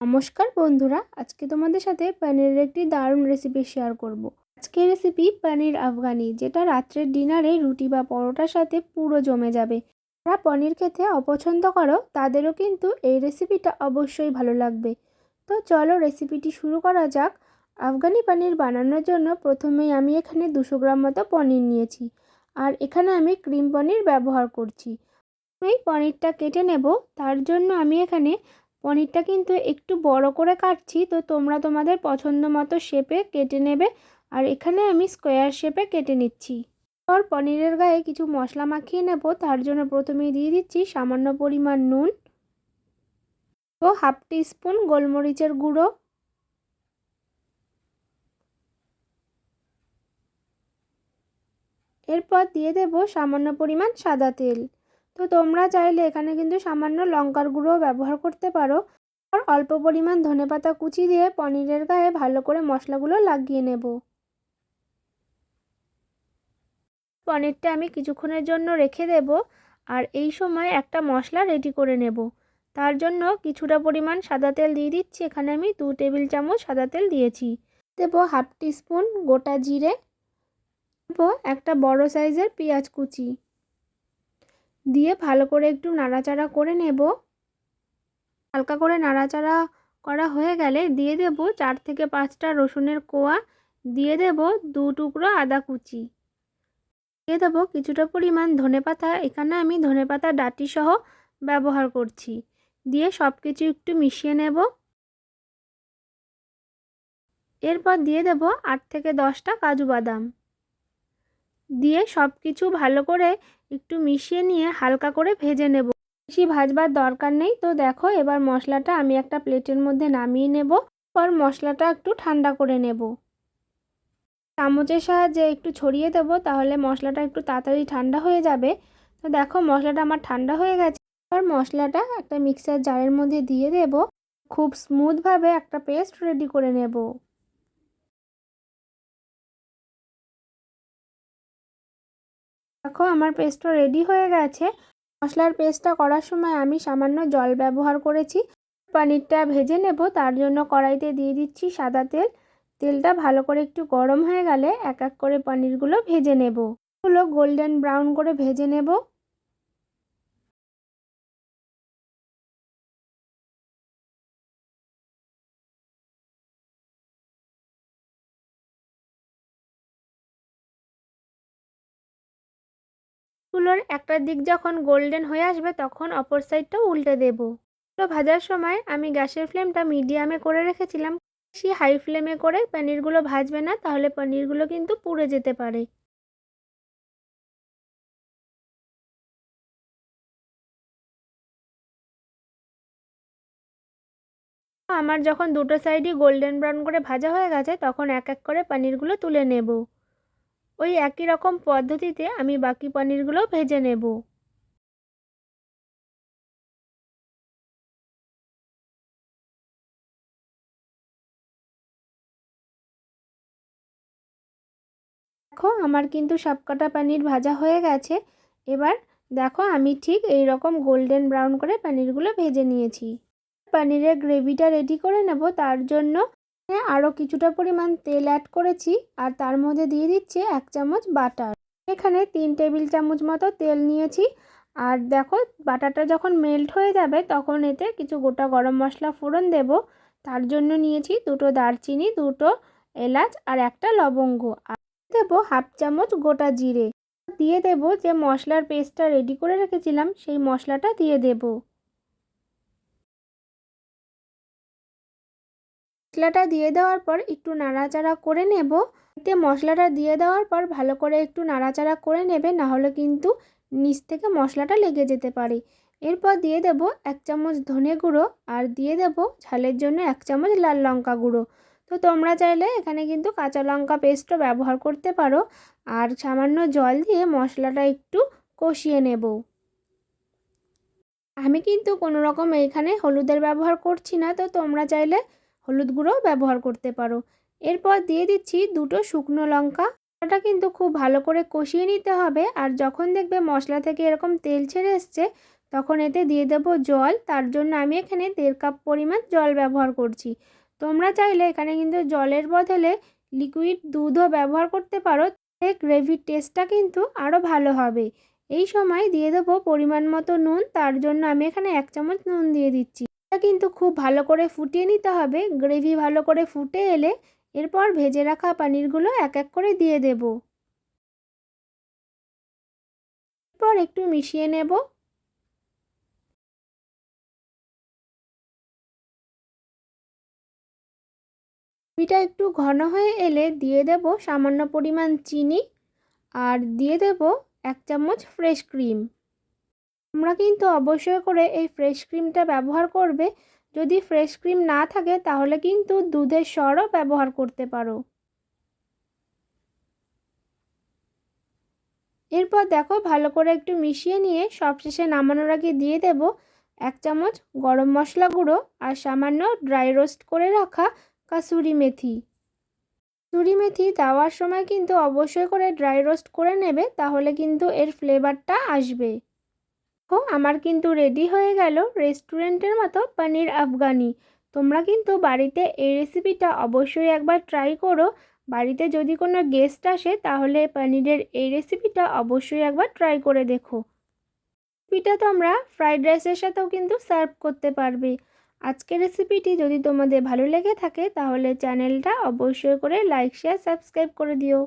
নমস্কার বন্ধুরা, আজকে তোমাদের সাথে পনিরের একটি দারুণ রেসিপি শেয়ার করব। আজকের রেসিপি পনির আফগানি, যেটা রাত্রের ডিনারে রুটি বা পরোটার সাথে পুরো জমে যাবে। যারা পনির খেতে অপছন্দ করো, তাদেরও কিন্তু এই রেসিপিটা অবশ্যই ভালো লাগবে। তো চলো রেসিপিটি শুরু করা যাক। আফগানি পনির বানানোর জন্য প্রথমেই আমি এখানে দুশো গ্রাম মতো পনির নিয়েছি, আর এখানে আমি ক্রিম পনির ব্যবহার করছি। এই পনিরটা কেটে নেব, তার জন্য আমি এখানে পনিরটা কিন্তু একটু বড় করে কাটছি, তো তোমরা তোমাদের পছন্দ মতো শেপে কেটে নেবে। আর এখানে আমি স্কোয়ার শেপে কেটে নিচ্ছি। পর পনিরের গায়ে কিছু মশলা মাখিয়ে নেব, তার জন্য প্রথমেই দিয়ে দিচ্ছি সামান্য পরিমাণ নুন, ও হাফ টি স্পুন গোলমরিচের গুঁড়ো, এরপর দিয়ে দেব সামান্য পরিমাণ সাদা তেল। তো তোমরা চাইলে এখানে কিন্তু সামান্য লঙ্কার গুঁড়ো ব্যবহার করতে পারো। আর অল্প পরিমাণ ধনেপাতা কুচি দিয়ে পনিরের গায়ে ভালো করে মশলাগুলো লাগিয়ে নেব। পনিরটা আমি কিছুক্ষণের জন্য রেখে দেব আর এই সময় একটা মশলা রেডি করে নেব। তার জন্য কিছুটা পরিমাণ সাদা তেল দিয়ে দিচ্ছি। এখানে আমি দু টেবিল চামচ সাদা তেল দিয়েছি। দেব হাফ টিস্পুন গোটা জিরে। দেব একটা বড় সাইজের পেঁয়াজ কুচি। দিয়ে ভালো করে একটু নাড়াচাড়া করে নেব। হালকা করে নাড়াচাড়া করা হয়ে গেলে দিয়ে দেব চার থেকে পাঁচটা রসুনের কোয়া। দিয়ে দেব দু টুকরো আদা কুচি। দিয়ে দেবো কিছুটা পরিমাণ ধনে পাতা। এখানে আমি ধনে পাতা ডাটি সহ ব্যবহার করছি। দিয়ে সব কিছু একটু মিশিয়ে নেব। এরপর দিয়ে দেব আট থেকে দশটা কাজু বাদাম। দিয়ে সব কিছু ভালো করে একটু মিশিয়ে নিয়ে হালকা করে ভেজে নেব। বেশি ভাজবার দরকার নেই। তো দেখো, এবার মশলাটা আমি একটা প্লেটের মধ্যে নামিয়ে নেব। পর মশলাটা একটু ঠান্ডা করে নেব। চামচের সাহায্যে একটু ছড়িয়ে দেবো, তাহলে মশলাটা একটু তাড়াতাড়ি ঠান্ডা হয়ে যাবে। তো দেখো, মশলাটা আমার ঠান্ডা হয়ে গেছে। এবার মশলাটা একটা মিক্সার জারের মধ্যে দিয়ে দেব। খুব স্মুথভাবে একটা পেস্ট রেডি করে নেব। দেখো, আমার পেস্টটা রেডি হয়ে গেছে। মশলার পেস্টটা করার সময় আমি সামান্য জল ব্যবহার করেছি। পনিরটা ভেজে নেব, তার জন্য কড়াইতে দিয়ে দিচ্ছি সাদা তেল। তেলটা ভালো করে একটু গরম হয়ে গেলে এক এক করে পনিরগুলো ভেজে নেব। গুলো গোল্ডেন ব্রাউন করে ভেজে নেব। গুলোর একটা দিক যখন গোল্ডেন হয়ে আসবে, তখন অপর সাইডটাও উল্টে দেব। ভাজার সময় আমি গ্যাসের ফ্লেমটা মিডিয়ামে করে রেখেছিলাম। বেশি হাই ফ্লেমে করে পনিরগুলো ভাজবে না, তাহলে পনিরগুলো কিন্তু পুড়ে যেতে পারে। আমার যখন দুটো সাইডই গোল্ডেন ব্রাউন করে ভাজা হয়ে গেছে, তখন এক এক করে পনিরগুলো তুলে নেব। ওই একই রকম পদ্ধতিতে আমি বাকি পনিরগুলো ভেজে নেব। দেখো, আমার কিন্তু সবকটা পনির ভাজা হয়ে গেছে। এবার দেখো, আমি ঠিক এই রকম গোল্ডেন ব্রাউন করে পনিরগুলো ভেজে নিয়েছি। পনিরের গ্রেভিটা রেডি করে নেব, তার জন্য আরও কিছুটা পরিমাণ তেল অ্যাড করেছি আর তার মধ্যে দিয়ে দিচ্ছে এক চামচ বাটার এখানে তিন টেবিল চামচ মতো তেল নিয়েছি। আর দেখো বাটারটা যখন মেল্ট হয়ে যাবে, তখন এতে কিছু গোটা গরম মশলা ফোড়ন দেব। তার জন্য নিয়েছি দুটো দারচিনি, দুটো এলাচ আর একটা লবঙ্গ। আর দেবো হাফ চামচ গোটা জিরে। দিয়ে দেব যে মশলার পেস্টটা রেডি করে রেখেছিলাম, সেই মশলাটা দিয়ে দেব। মশলাটা দিয়ে দেওয়ার পর একটু নাড়াচাড়া করে নেব। এতে মশলাটা দিয়ে দেওয়ার পর ভালো করে একটু নাড়াচাড়া করে নেবে, নাহলে কিন্তু নিচ থেকে মশলাটা লেগে যেতে পারে। এরপর দিয়ে দেব এক চামচ ধনে গুঁড়ো আর দিয়ে দেব ঝালের জন্য এক চামচ লাল লঙ্কা গুঁড়ো। তো তোমরা চাইলে এখানে কিন্তু কাঁচা লঙ্কা পেস্টও ব্যবহার করতে পারো। আর সামান্য জল দিয়ে মশলাটা একটু কষিয়ে নেব। আমি কিন্তু কোনো রকম এইখানে হলুদের ব্যবহার করছি না। তো তোমরা চাইলে হলুদ গুঁড়ো ব্যবহার করতে পারো। এরপর দিয়ে দিচ্ছি দুটো শুকনো লঙ্কা। এটা কিন্তু খুব ভালো করে কষিয়ে নিতে হবে আর যখন দেখবে মশলা থেকে এরকম তেল ছেড়ে এসছে, তখন এতে দিয়ে দেব জল। তার জন্য আমি এখানে দেড় কাপ পরিমাণ জল ব্যবহার করছি। তোমরা চাইলে এখানে কিন্তু জলের বদলে লিকুইড দুধও ব্যবহার করতে পারো এই গ্রেভির টেস্টটা কিন্তু আরও ভালো হবে। এই সময় দিয়ে দেবো পরিমাণ মতো নুন। তার জন্য আমি এখানে এক চামচ নুন দিয়ে দিচ্ছি। কিন্তু খুব ভালো করে ফুটিয়ে নিতে হবে। গ্রেভি ভালো করে ফুটে এলে এরপর ভেজে রাখা পানিরগুলো এক এক করে দিয়ে দেব। এরপর একটু মিশিয়ে নেব। গ্রেভিটা একটু ঘন হয়ে এলে দিয়ে দেব সামান্য পরিমাণ চিনি। আর দিয়ে দেব এক চামচ ফ্রেশ ক্রিম। তোমরা কিন্তু অবশ্যই করে এই ফ্রেশ ক্রিমটা ব্যবহার করবে। যদি ফ্রেশ ক্রিম না থাকে, তাহলে কিন্তু দুধের সরও ব্যবহার করতে পারো। এরপর দেখো, ভালো করে একটু মিশিয়ে নিয়ে সবশেষে নামানোর আগে দিয়ে দেব এক চামচ গরম মশলা গুঁড়ো আর সামান্য ড্রাই রোস্ট করে রাখা কাসুরি মেথি। কাসুরি মেথি দেওয়ার সময় কিন্তু অবশ্যই করে ড্রাই রোস্ট করে নেবে, তাহলে কিন্তু এর ফ্লেভারটা আসবে। দেখো, আমার কিন্তু রেডি হয়ে গেল রেস্টুরেন্টের মতো পনির আফগানি। তোমরা কিন্তু বাড়িতে এই রেসিপিটা অবশ্যই একবার ট্রাই করো। বাড়িতে যদি কোনো গেস্ট আসে, তাহলে পনিরের এই রেসিপিটা অবশ্যই একবার ট্রাই করে দেখো। রেসিপিটা তোমরা ফ্রাইড রাইসের সাথেও কিন্তু সার্ভ করতে পারবে। আজকের রেসিপিটি যদি তোমাদের ভালো লেগে থাকে, তাহলে চ্যানেলটা অবশ্যই করে লাইক শেয়ার সাবস্ক্রাইব করে দিও।